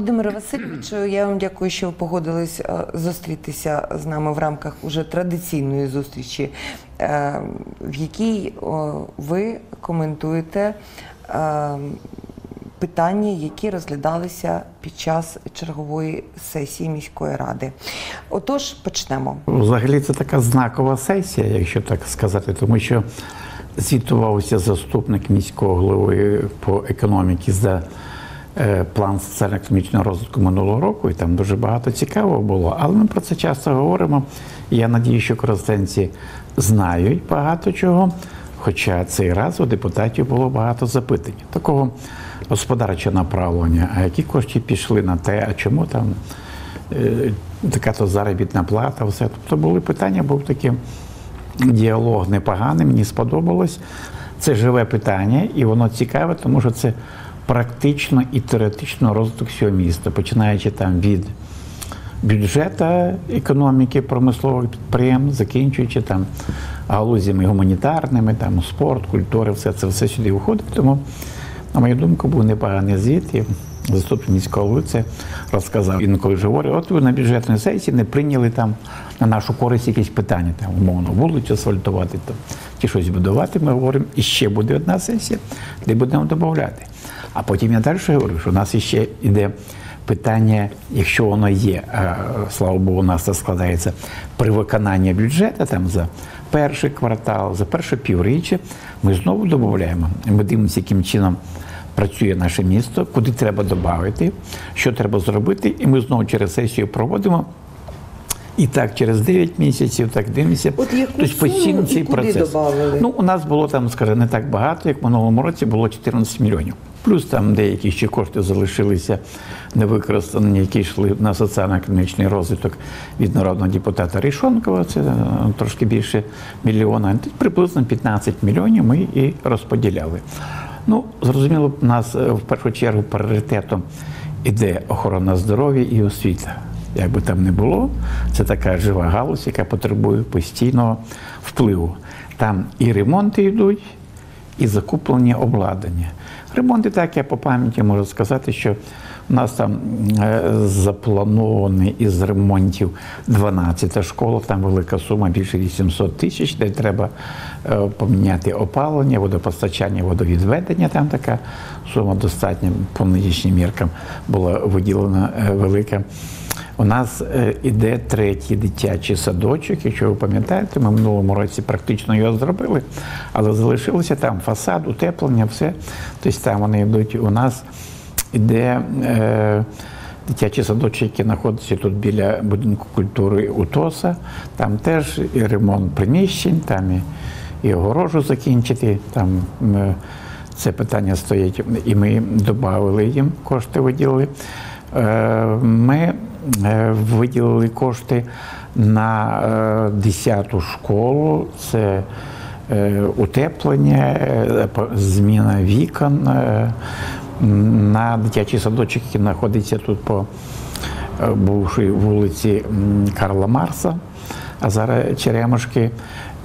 Володимире Васильовичу, я вам дякую, що ви погодились е, зустрітися з нами в рамках уже традиційної зустрічі, е, в якій ви коментуєте е, питання, які розглядалися під час чергової сесії міської ради. Отож, почнемо. Взагалі це така знакова сесія, якщо так сказати, тому що звітувався заступник міського голови по економіці за план соціально-економічного розвитку минулого року, і там дуже багато цікавого було. Але ми про це часто говоримо. Я надію, що користенці знають багато чого. Хоча цей раз у депутатів було багато запитань. Такого господарчого направлення, а які кошти пішли на те, а чому там е, така то заробітна плата, все. Тобто були питання, був такий діалог непоганий, мені сподобалось. Це живе питання, і воно цікаве, тому що це практично і теоретично розвиток всього міста, починаючи там від бюджету економіки промислових підприємств, закінчуючи там галузями гуманітарними, там спорт, культура, все це все сюди входить. Тому, на мою думку, був непоганий звіт. І заступник міського голови це розказав. Інколи ж говорить, от ви на бюджетній сесії не прийняли там на нашу користь якісь питання, там, умовно, вулицю асфальтувати там, чи щось будувати. Ми говоримо, і ще буде одна сесія, де будемо додати. А потім я далі говорю, що у нас ще йде питання, якщо воно є, слава Богу, у нас це складається при виконанні бюджету там за перший квартал, за перше півріччя, ми знову додаємо. Ми дивимося, яким чином працює наше місто, куди треба додати, що треба зробити, і ми знову через сесію проводимо. І так, через 9 місяців, так дивимося. От яку Тобто постійно цей куди процес. добавили? Ну, у нас було там, скажімо, не так багато, як в минулому році було 14 мільйонів. Плюс там деякі ще кошти залишилися невикористані, які йшли на соціально-економічний розвиток від народного депутата Рішонкова, це е, трошки більше мільйона. Приблизно 15 мільйонів ми і розподіляли. Ну, зрозуміло, у нас е, в першу чергу пріоритетом іде охорона здоров'я і освіта. Як би там не було, це така жива галузь, яка потребує постійного впливу. Там і ремонти йдуть, і закуплення обладнання. Ремонти, так я по пам'яті можу сказати, що у нас там е, запланований із ремонтів 12 школа, там велика сума більше 800 тисяч, де треба е, поміняти опалення, водопостачання, водовідведення. Там така сума достатня по нинішнім міркам була виділена е, велика. У нас е, іде третій дитячий садочок. Якщо ви пам'ятаєте, ми в минулому році практично його зробили, але залишилося там фасад, утеплення, все. Тобто там вони йдуть. У нас іде е, дитячий садочок, який знаходиться тут біля будинку культури УТОСа. Там теж і ремонт приміщень, там і, і огорожу закінчити. Там е, це питання стоїть, і ми додали їм кошти, виділили. Е, Ми виділили кошти на 10-ту школу. Це е, утеплення, е, зміна вікон е, на дитячий садочок, який знаходиться тут по е, бувшій вулиці Карла Марса, а зараз Черемошки.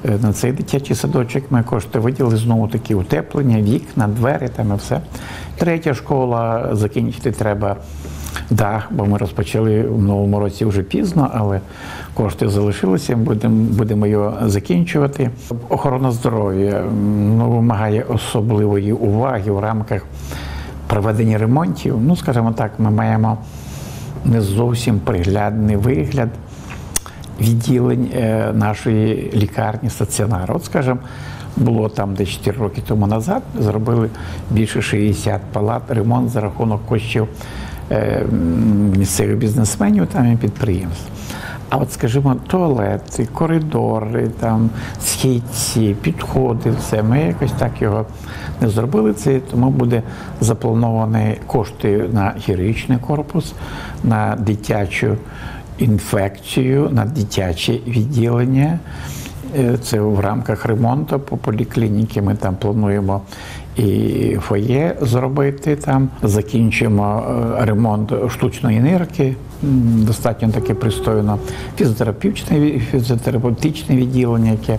Е, На цей дитячий садочок ми кошти виділили знову такі утеплення, вікна, двері там і все. Третя школа закінчити треба дах, бо ми розпочали в новому році вже пізно, але кошти залишилися. Будемо будемо його закінчувати. Охорона здоров'я ну, вимагає особливої уваги в рамках проведення ремонтів. Ну, скажімо так, ми маємо не зовсім приглядний вигляд відділень е, нашої лікарні стаціонару. От, скажімо, було там десь 4 роки тому назад, зробили більше 60 палат, ремонт за рахунок коштів місцевих бізнесменів там і підприємств. А от, скажімо, туалети, коридори, там, східці, підходи, все. Ми якось так його не зробили. Це тому буде заплановані кошти на хірургічний корпус, на дитячу інфекцію, на дитяче відділення. Е, Це в рамках ремонту по поліклініці. Ми там плануємо і фоє зробити там. Закінчимо е, ремонт штучної нирки. Достатньо таке пристойно. Фізіотерапевтичне, фізіотерапевтичне відділення, яке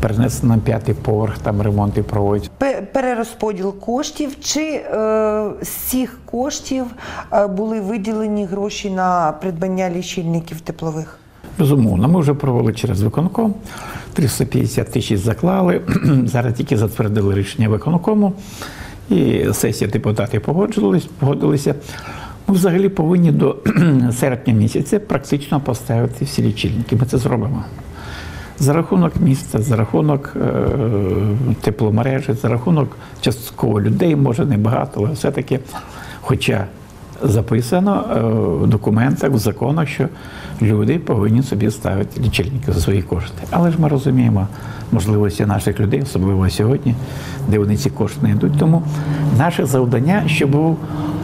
перенесено на п'ятий поверх, там ремонти проводять. Перерозподіл коштів чи е, з цих коштів е, були виділені гроші на придбання лічильників теплових? Безумовно, ми вже провели через виконком. 350 тисяч заклали. Зараз тільки затвердили рішення виконкому, і сесія депутатів погодилися. Ми взагалі повинні до серпня місяця практично поставити всі лічильники. Ми це зробимо. За рахунок міста, за рахунок е, тепломережі, за рахунок частково людей, може небагато, але все-таки, хоча записано е, в документах, в законах, що люди повинні собі ставити лічильники за свої кошти. Але ж ми розуміємо можливості наших людей, особливо сьогодні, де вони ці кошти не йдуть. Тому наше завдання, щоб був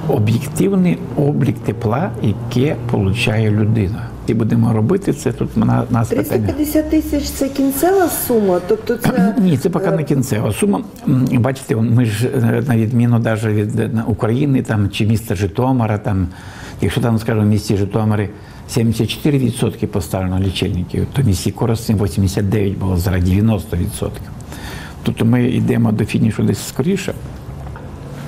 об'єктивний облік тепла, яке отримує людина. І будемо робити це тут на нас питання. 350 тисяч це кінцева сума, тобто це Ні, це поки не кінцева сума. Бачите, ми ж е, на відміну навіть від е, України там, чи міста Житомира, там, якщо там, скажімо, в місті Житомирі 74% поставлено лічильників, то в місті Коростень 89 було зараз 90%. Тобто ми йдемо до фінішу десь скоріше.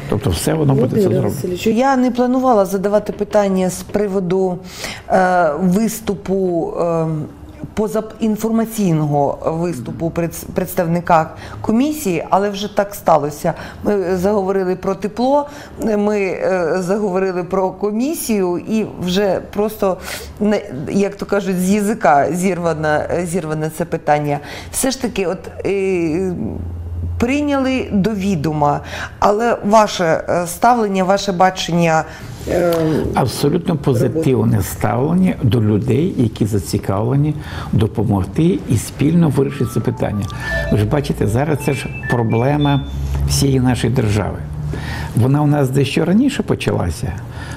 Тобто все воно буде це зроблено. Я не планувала задавати питання з приводу е, виступу. Е, Позаінформаційного виступу представника комісії, але вже так сталося. Ми заговорили про тепло, ми е, заговорили про комісію, і вже просто як то кажуть, з язика зірване, зірване це питання. Все ж таки, от е, прийняли до відома, але ваше е, ставлення, ваше бачення. Е, Абсолютно позитивне ставлення до людей, які зацікавлені допомогти і спільно вирішити це питання. Ви ж бачите, зараз це ж проблема всієї нашої держави. Вона у нас дещо раніше почалася,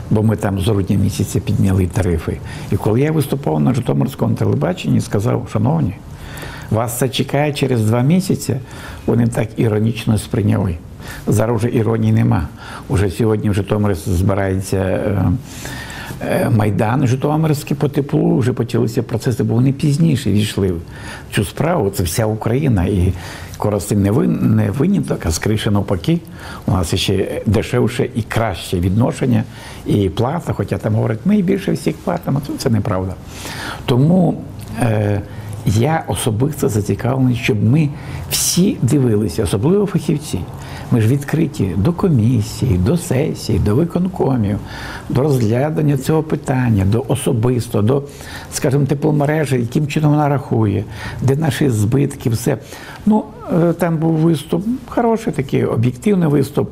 бо ми там з грудня місяця підняли тарифи. І коли я виступав на Житомирському телебаченні, сказав, шановні, вас це чекає через два місяці, вони так іронічно сприйняли. Зараз вже іронії нема. Уже сьогодні в Житомирі збирається е, е, майдан Житомирський по теплу, вже почалися процеси, бо вони пізніше війшли в цю справу. Це вся Україна. І Коростень не, вин, не виняток, а скоріше навпаки. У нас ще дешевше і краще відношення і плата, хоча там говорять, ми більше всіх платимо, це неправда. Тому. Е, я особисто зацікавлений, щоб ми всі дивилися, особливо фахівці. Ми ж відкриті до комісії, до сесії, до виконкомів, до розглядання цього питання, до особисто, до, скажімо, тепломережі, яким чином вона рахує, де наші збитки, все. Ну, е, там був виступ, хороший такий об'єктивний виступ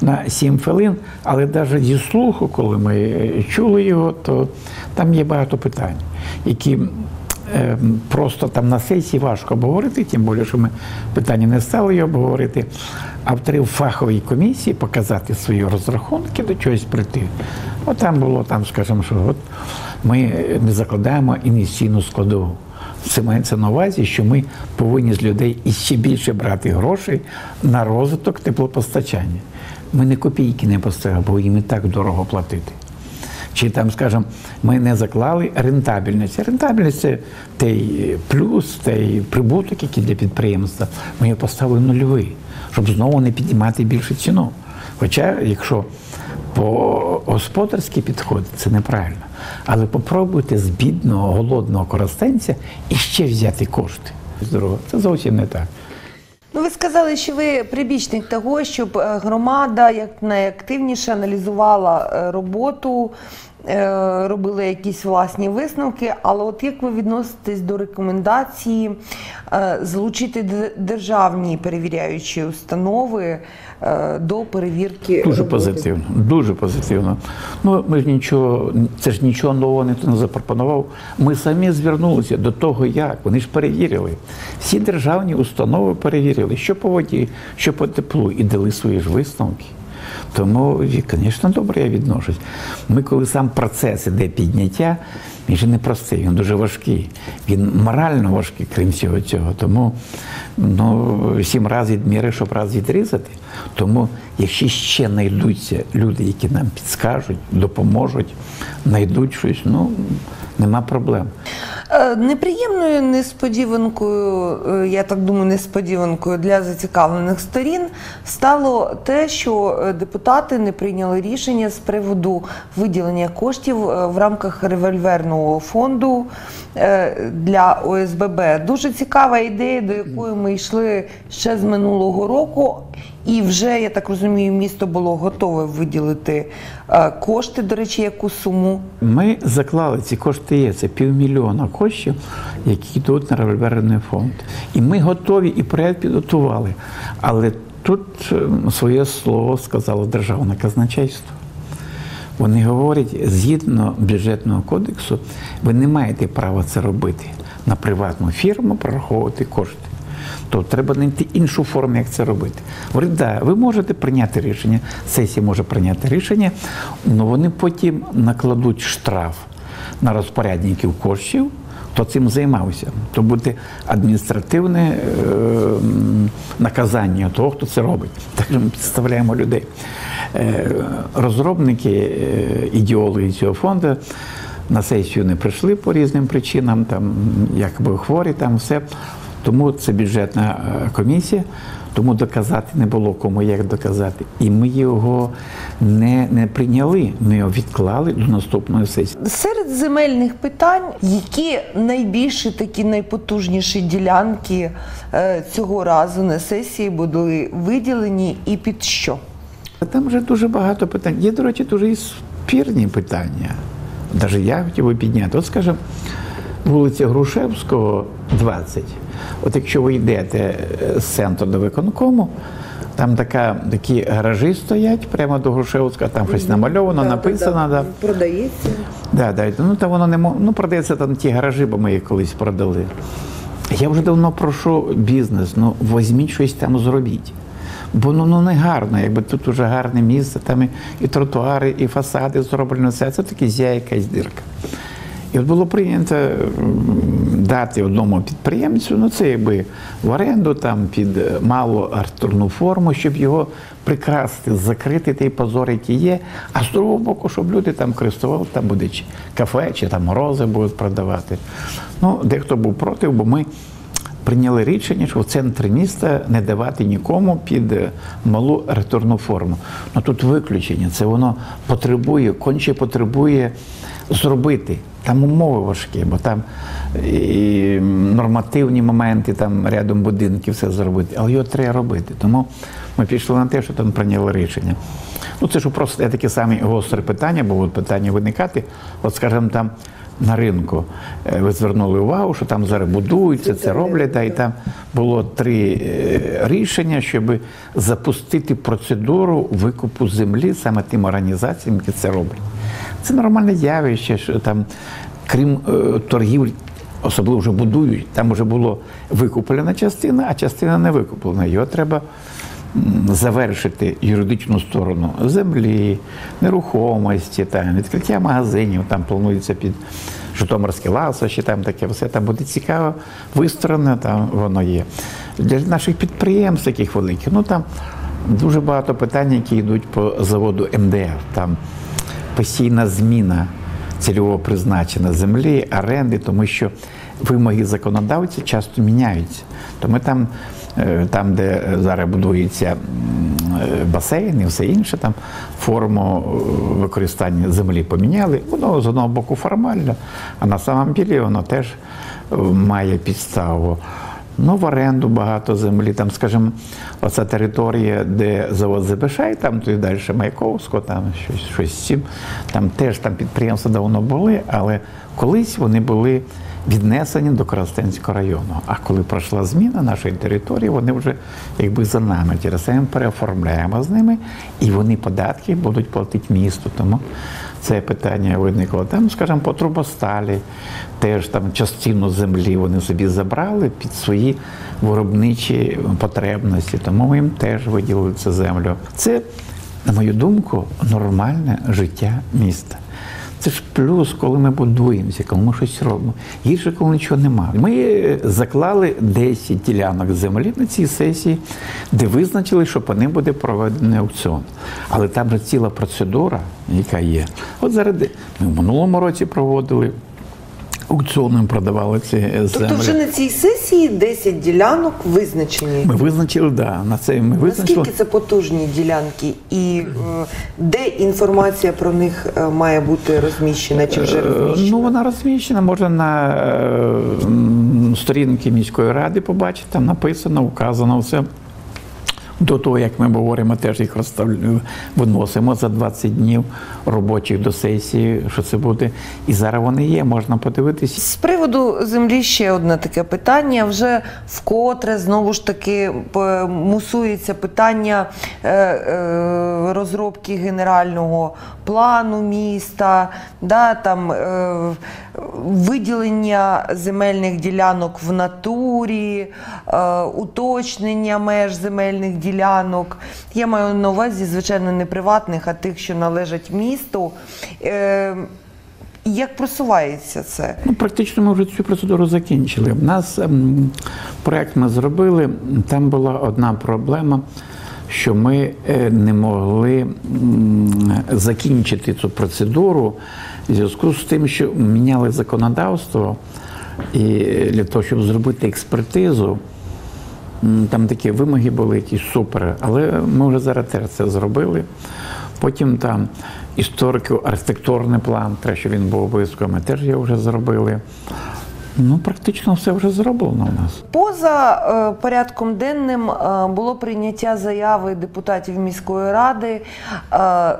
на 7 хвилин, але навіть зі слуху, коли ми е, чули його, то там є багато питань, які просто там на сесії важко обговорити, тим більше, що ми питання не стали її обговорити. Авторів фаховій комісії показати свої розрахунки, до чогось прийти. От там було, там, скажімо, що от ми не закладаємо інвестиційну складову. Це мається на увазі, що ми повинні з людей іще більше брати грошей на розвиток теплопостачання. Ми не копійки не поставимо, бо їм і так дорого платити. Чи там, скажімо, ми не заклали рентабельність. Рентабельність це той плюс, той прибуток, який для підприємства. Ми його поставили нульовий, щоб знову не піднімати більше ціну. Хоча, якщо по господарськи підходить, це неправильно. Але попробуйте з бідного, голодного коростенця іще взяти кошти. Здорово, це зовсім не так. Ну, ви сказали, що ви прибічник того, щоб е, громада як найактивніше аналізувала е, роботу, е, робила якісь власні висновки. Але от як ви відноситесь до рекомендації залучити державні перевіряючі установи до перевірки Дуже роботи? позитивно, дуже позитивно. Ну ми ж нічого, це ж нічого нового не запропонував. Ми самі звернулися до того, як вони ж перевірили. Всі державні установи перевірили, що по воді, що по теплу, і дали свої ж висновки. Тому, звісно, добре я відношусь. Ми, коли сам процес іде підняття, він же не простий, він дуже важкий. Він морально важкий, крім всього цього. Тому ну, сім разів відміри, щоб раз відрізати. Тому, якщо ще знайдуться люди, які нам підскажуть, допоможуть, знайдуть щось, ну нема проблем. Неприємною несподіванкою, е, я так думаю, несподіванкою для зацікавлених сторін стало те, що е, депутати не прийняли рішення з приводу виділення коштів е, в рамках револьверного фонду для ОСББ. Дуже цікава ідея, до якої ми йшли ще з минулого року. І вже, я так розумію, місто було готове виділити е, кошти, до речі, яку суму. Ми заклали ці кошти є, це півмільйона коштів, які йдуть на револьверний фонд. І ми готові і проєкт підготували. Але тут е, своє слово сказало державне казначейство. Вони говорять, згідно бюджетного кодексу, ви не маєте права це робити на приватну фірму, прораховувати кошти. То треба знайти іншу форму, як це робити. Говорить, да, ви можете прийняти рішення, сесія може прийняти рішення, але вони потім накладуть штраф на розпорядників коштів, хто цим займався. То буде адміністративне е, наказання того, хто це робить. Так ми підставляємо людей. Е, розробники, е, ідеологи цього фонду на сесію не прийшли по різним причинам, там якби хворі, там все. Тому це бюджетна е, комісія, тому доказати не було кому як доказати. І ми його не, не прийняли, ми його відклали до наступної сесії. Серед земельних питань, які найбільші такі найпотужніші ділянки е, цього разу на сесії були виділені і під що? Там вже дуже багато питань. Є, до речі, дуже і спірні питання. Навіть я хотів би підняти. От, скажімо, вулиця Грушевського, 20. От якщо ви йдете е, з центру до виконкому, там така, такі гаражі стоять прямо до Грушевського, там щось намальовано, написано. Да. Продається. Да, да. Ну там воно не мо- ну, продається там ті гаражі, бо ми їх колись продали. Я вже давно прошу бізнес, ну візьміть щось там зробіть. Бо ну, ну не гарно, якби тут уже гарне місце, там і, і тротуари, і фасади зроблено, все. Це таки зя якась дирка. І от було прийнято дати одному підприємцю, ну це якби в оренду там під е, малу артурну форму, щоб його прикрасити, закрити той позор, який є. А з другого боку, щоб люди там користували, там буде чи кафе, чи там морози будуть продавати. Ну, дехто був проти, бо ми прийняли рішення, що в центрі міста не давати нікому під е, малу ретурну форму. Ну тут виключення, це воно потребує, конче потребує зробити. Там умови важкі, бо там і нормативні моменти, там рядом будинків все зробити, але його треба робити. Тому ми пішли на те, що там прийняли рішення. Ну це ж просто такі самі гострі питання, бо будуть питання виникати. От, скажімо, там на ринку е, ви звернули увагу, що там зараз будуються, це роблять, да, і там було три е, рішення, щоб запустити процедуру викупу землі саме тим організаціям, які це роблять. Це нормальне явище, що там, крім е, торгівль, особливо вже будують, там вже було викуплена частина, а частина не викуплена. Його треба завершити юридичну сторону землі, нерухомості, там, відкриття магазинів, там планується під Житомирське ласощі, там таке все там буде цікаво вистроєно, там воно є. Для наших підприємств, таких великих, ну там дуже багато питань, які йдуть по заводу МДФ. Там постійна зміна цільового призначення землі, оренди, тому що вимоги законодавця часто міняються. То ми там, е, там де зараз будується е, басейн і все інше, там форму е, використання землі поміняли. Воно з одного боку формально, а на самом ділі воно теж має підставу. Ну, в оренду багато землі. Там, скажімо, оця територія, де завод Забишай, там то і далі Маяковського, там щось, щось з. Там теж там підприємства давно були, але колись вони були віднесені до Коростенського району. А коли пройшла зміна нашої території, вони вже якби за нами. Через це ми переоформляємо з ними, і вони податки будуть платити місту. Тому це питання виникло. Там, скажімо, по трубосталі теж там частину землі вони собі забрали під свої виробничі потребності, тому ми їм теж виділили цю землю. Це на мою думку, нормальне життя міста. Це ж плюс, коли ми будуємося, коли ми щось робимо. Гірше, коли нічого немає. Ми заклали 10 ділянок землі на цій сесії, де визначили, що по ним буде проведений аукціон. Але там же ціла процедура, яка є. От заради ми в минулому році проводили. Аукціоном продавали ці землі. Тобто вже на цій сесії 10 ділянок визначені. Ми визначили, да, на це ми визначили. Наскільки це потужні ділянки, і е, де інформація про них е, має бути розміщена чи вже Е, розміщена? Ну, вона розміщена, можна на е, сторінки міської ради побачити, там написано, вказано все. До того, як ми говоримо, теж їх розставлю, виносимо за 20 днів робочих до сесії, що це буде. І зараз вони є, можна подивитися. З приводу землі ще одне таке питання. Вже вкотре знову ж таки мусується питання е, е, розробки генерального плану міста, да, там, е, виділення земельних ділянок в натурі, уточнення меж земельних ділянок. Я маю на увазі, звичайно, не приватних, а тих, що належать місту. Е, як просувається це? Ну, практично ми вже цю процедуру закінчили. У нас ем, проект ми зробили. Там була одна проблема, що ми е, не могли м, закінчити цю процедуру в зв'язку з тим, що міняли законодавство, і для того, щоб зробити експертизу. Там такі вимоги були якісь супер, але ми вже зараз це зробили. Потім там історико-архітектурний план, те, що він був ми теж його вже зробили. Ну, практично все вже зроблено у нас. Поза е, порядком денним е, було прийняття заяви депутатів міської ради, е, е,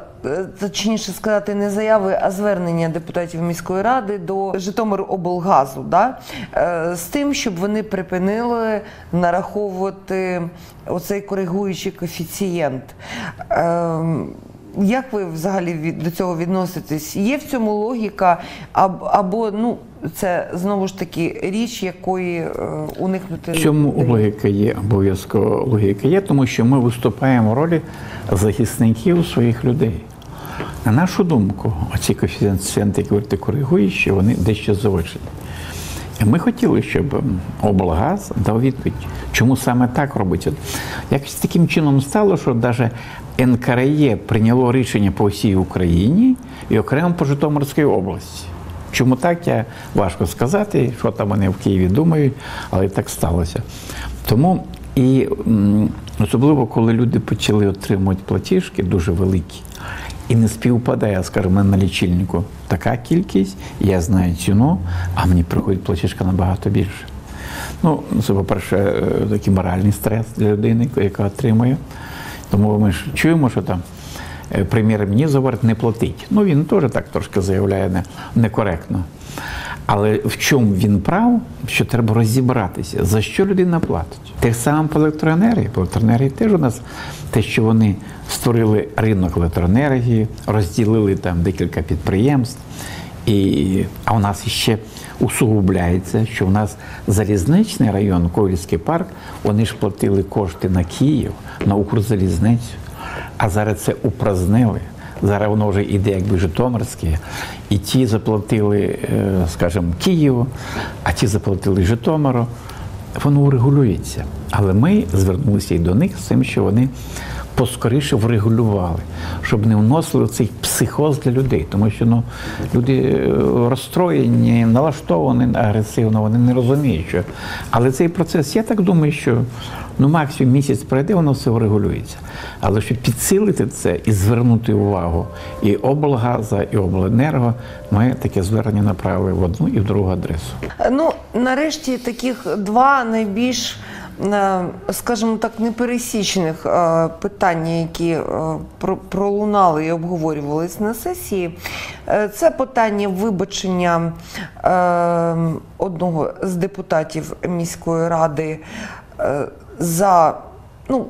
точніше сказати, не заяви, а звернення депутатів міської ради до Житомироблгазу, да? е, з тим, щоб вони припинили нараховувати оцей коригуючий коефіцієнт. Е, як ви взагалі від, до цього відноситесь? Є в цьому логіка, аб, або ну це знову ж таки річ, якої е, уникнути В цьому логіка є, обов'язково логіка є, тому що ми виступаємо в ролі захисників своїх людей. На нашу думку, оці коефіцієнти, які ви коригуючі, вони дещо завищені. Ми хотіли, щоб облгаз дав відповідь, чому саме так робиться. Якось таким чином стало, що навіть НКРЄ прийняло рішення по всій Україні і окремо по Житомирській області. Чому так, я важко сказати, що там вони в Києві думають, але так сталося. Тому і особливо, коли люди почали отримувати платіжки дуже великі, і не співпадає, скажімо, на лічильнику така кількість, я знаю ціну, а мені приходить платіжка набагато більше. Ну, це, по-перше, е, такий моральний стрес для людини, яка отримує. Тому ми ж чуємо, що там е, прем'єр-міністр говорить не платить. Ну, він теж так трошки заявляє не, некоректно. Але в чому він прав, що треба розібратися, за що людина платить. Те саме по електроенергії. По електроенергії теж у нас те, що вони створили ринок електроенергії, розділили там декілька підприємств. І, а у нас ще усугубляється, що у нас залізничний район, Ковільський парк, вони ж платили кошти на Київ, на Укрзалізницю, а зараз це упразнили. Зараз воно вже йде якби Житомирське, і ті заплатили, е, скажімо, Києву, а ті заплатили Житомиру. Воно урегулюється. Але ми звернулися і до них з тим, що вони поскоріше врегулювали, щоб не вносили цей психоз для людей. Тому що ну, люди е, розстроєні, налаштовані агресивно, вони не розуміють, що. Але цей процес, я так думаю, що ну, максимум місяць пройде, воно все врегулюється. Але щоб підсилити це і звернути увагу і облгаза, і обленерго, ми таке звернення направили в одну і в другу адресу. Ну, нарешті таких два найбільш, е, скажімо так, непересічних е, питання, які е, пролунали і обговорювались на сесії. Це питання вибачення одного з депутатів міської ради за ну,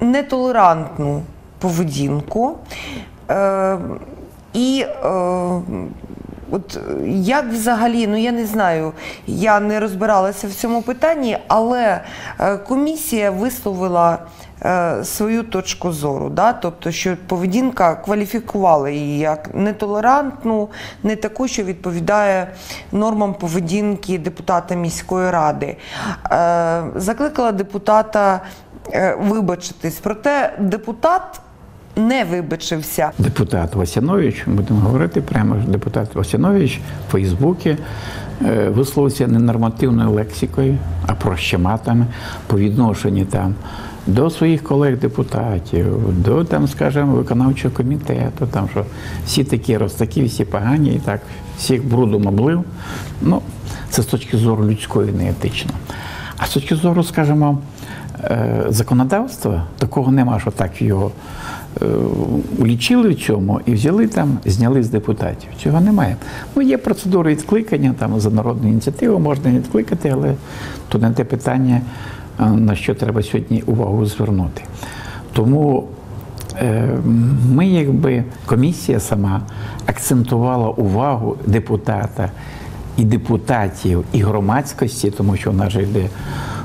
нетолерантну поведінку. Е, І е, от е, як взагалі, ну я не знаю, я не розбиралася в цьому питанні, але е, комісія висловила е, свою точку зору, да? тобто, що поведінка кваліфікувала її як нетолерантну, не таку, що відповідає нормам поведінки депутата міської ради. Закликала депутата вибачитись. Проте депутат не вибачився. Депутат Васянович, будемо говорити прямо ж депутат Васянович в Фейсбуці е, висловився не нормативною лексикою, а прощематами по відношенню там до своїх колег-депутатів, до там, скажімо, виконавчого комітету, там що всі такі розтакі, всі погані, і так всіх брудом облив. Ну, це з точки зору людської неетично. А з точки зору, скажімо, е, законодавства такого нема, що так його улічили в цьому і взяли там, зняли з депутатів. Цього немає. Ну, є процедура відкликання, там за народну ініціативу можна відкликати, але то не те питання, е, на що треба сьогодні увагу звернути. Тому е, ми, якби комісія сама акцентувала увагу депутата і депутатів, і громадськості, тому що в нас же йде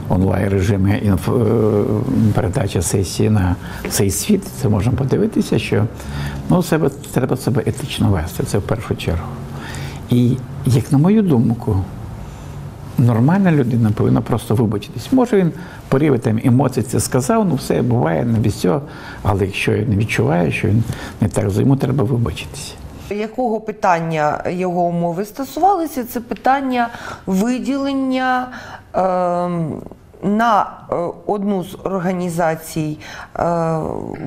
онлайн режимі інф... е, передача сесії на цей світ. Це можна подивитися, що ну, себе, треба себе етично вести, це в першу чергу. І, як на мою думку, нормальна людина повинна просто вибачитись. Може він поріві там емоцій це сказав, ну все буває не без цього, але якщо він не відчуває, що він не так, йому треба вибачитися. Якого питання його умови стосувалися? Це питання виділення ем, на е, одну з організацій е,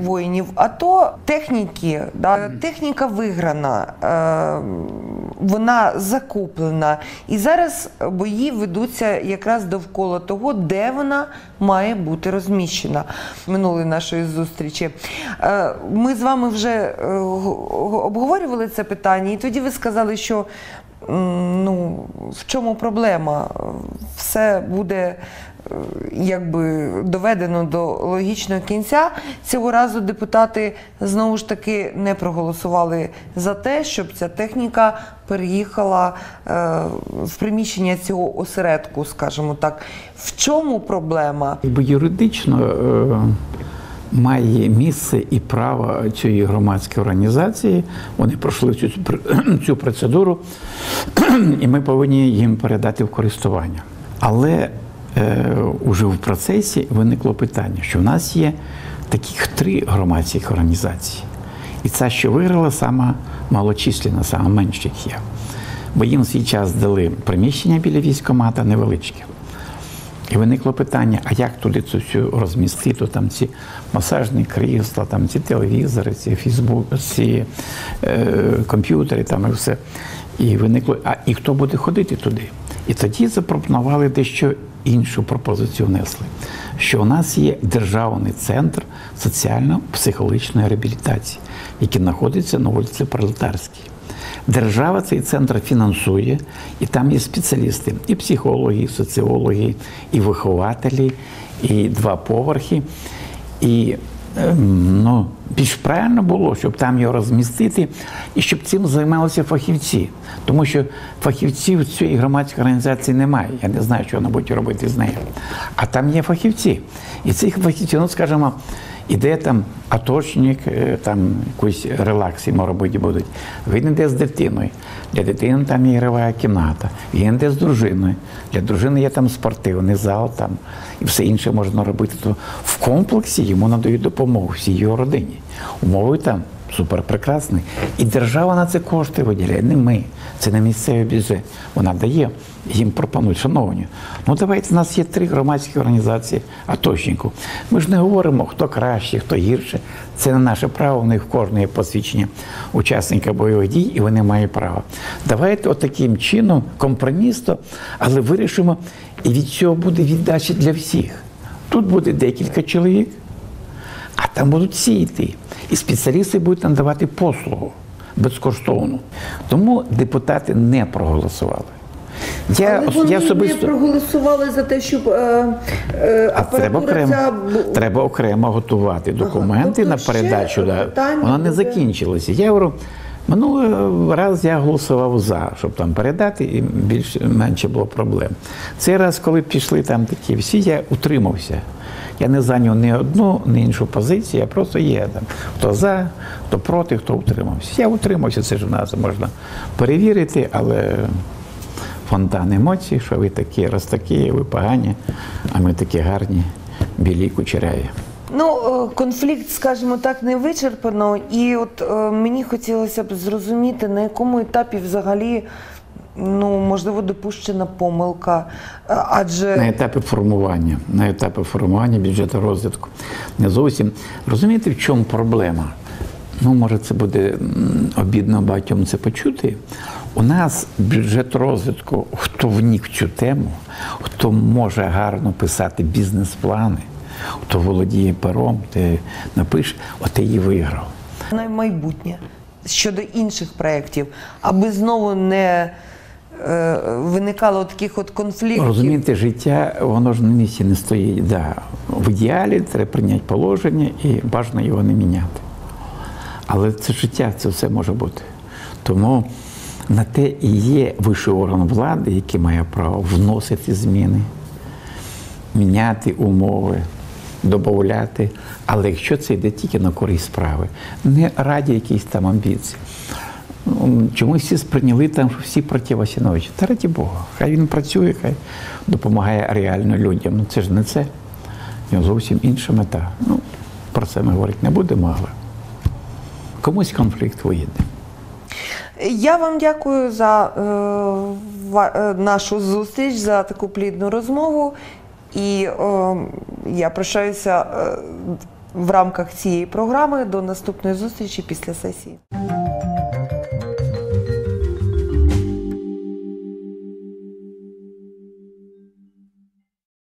воїнів АТО техніки. Да, техніка виграна, е, вона закуплена. І зараз бої ведуться якраз довкола того, де вона має бути розміщена. Минулої нашої зустрічі. Ми з вами вже обговорювали це питання, і тоді ви сказали, що ну, в чому проблема? Все буде якби доведено до логічного кінця. Цього разу депутати знову ж таки не проголосували за те, щоб ця техніка переїхала е, в приміщення цього осередку, скажімо так. В чому проблема? Якби юридично е, має місце і право цієї громадської організації. Вони пройшли цю, цю процедуру, і ми повинні їм передати в користування. Але уже в процесі виникло питання, що в нас є таких три громадських організації. І ця, що виграла, сама малочисленна, сама менших є. Бо їм свій час дали приміщення біля військкомата невеличке. І виникло питання: а як туди цю всю розмістити, там ці масажні крісла, там ці телевізори, ці фейсбук, ці е, комп'ютери, там і все. І виникло, а і хто буде ходити туди? І тоді запропонували дещо іншу пропозицію внесли, що у нас є державний центр соціально-психологічної реабілітації, який знаходиться на вулиці Пролетарській. Держава цей центр фінансує, і там є спеціалісти, і психологи, і соціологи, і вихователі, і два поверхи. І ну, більш правильно було, щоб там його розмістити, і щоб цим займалися фахівці. Тому що фахівців цієї громадської організації немає. Я не знаю, що вони будуть робити з нею. А там є фахівці. І цих фахівців, ну скажімо, іде там атошник, е, там якийсь релакс йому робити будуть. Він йде з дитиною. Для дитини там ігрова кімната. Він йде з дружиною. Для дружини є там спортивний зал там, і все інше можна робити. То в комплексі йому надають допомогу всій його родині. Умови там супер прекрасні. І держава на це кошти виділяє, не ми. Це не місцевий бюджет. Вона дає, їм пропонують, шановні. Ну давайте, у нас є три громадські організації аточників. Ми ж не говоримо, хто краще, хто гірше. Це не наше право, у них в кожного є посвідчення учасника бойових дій, і вони мають право. Давайте отаким чином, компромісно, але вирішимо, і від цього буде віддача для всіх. Тут буде декілька чоловік, а там будуть всі йти. І спеціалісти будуть надавати послугу безкоштовно. Тому депутати не проголосували. Я, Але вони я особисто. не проголосували за те, щоб е, е, А треба окремо, ця треба окремо готувати документи тобто на передачу. Да. Вона не закінчилася. Я говорю, Минулий раз я голосував за, щоб там передати, і більше менше було проблем. Цей раз, коли пішли там такі всі, я утримався. Я не зайняв ні одну, ні іншу позицію, я просто є там. Хто за, хто проти, хто утримався. Я утримався, це ж у нас можна перевірити, але фонтан емоцій, що ви такі, раз такі, ви погані, а ми такі гарні, білі кучеряві. Ну, е, конфлікт, скажімо так, не вичерпано, і от е, мені хотілося б зрозуміти, на якому етапі взагалі. Ну, можливо, допущена помилка, Е, адже на етапі формування, на етапі формування бюджету розвитку. Не зовсім розумієте, в чому проблема? Ну, може, це буде обідно багатьом це почути. У нас бюджет розвитку, хто внік в цю тему, хто може гарно писати бізнес-плани, хто володіє пером, ти напише, от і виграв. на майбутнє щодо інших проєктів, аби знову не виникало таких от конфліктів. Розумієте, життя, воно ж на місці не стоїть. Да. В ідеалі треба прийняти положення і бажано його не міняти. Але це життя, це все може бути. Тому на те і є вищий орган влади, який має право вносити зміни, міняти умови, додати. Але якщо це йде тільки на користь справи, не раді якісь там амбіції. Ну, Чомусь всі сприйняли там, всі проти Васіновича. Та раді Бога, хай він працює, хай допомагає реально людям. Ну це ж не це. У нього зовсім інша мета. Ну, про це ми говорити не будемо, але комусь конфлікт виїде. Я вам дякую за е, е, нашу зустріч, за таку плідну розмову. І е, я прощаюся е, в рамках цієї програми до наступної зустрічі після сесії.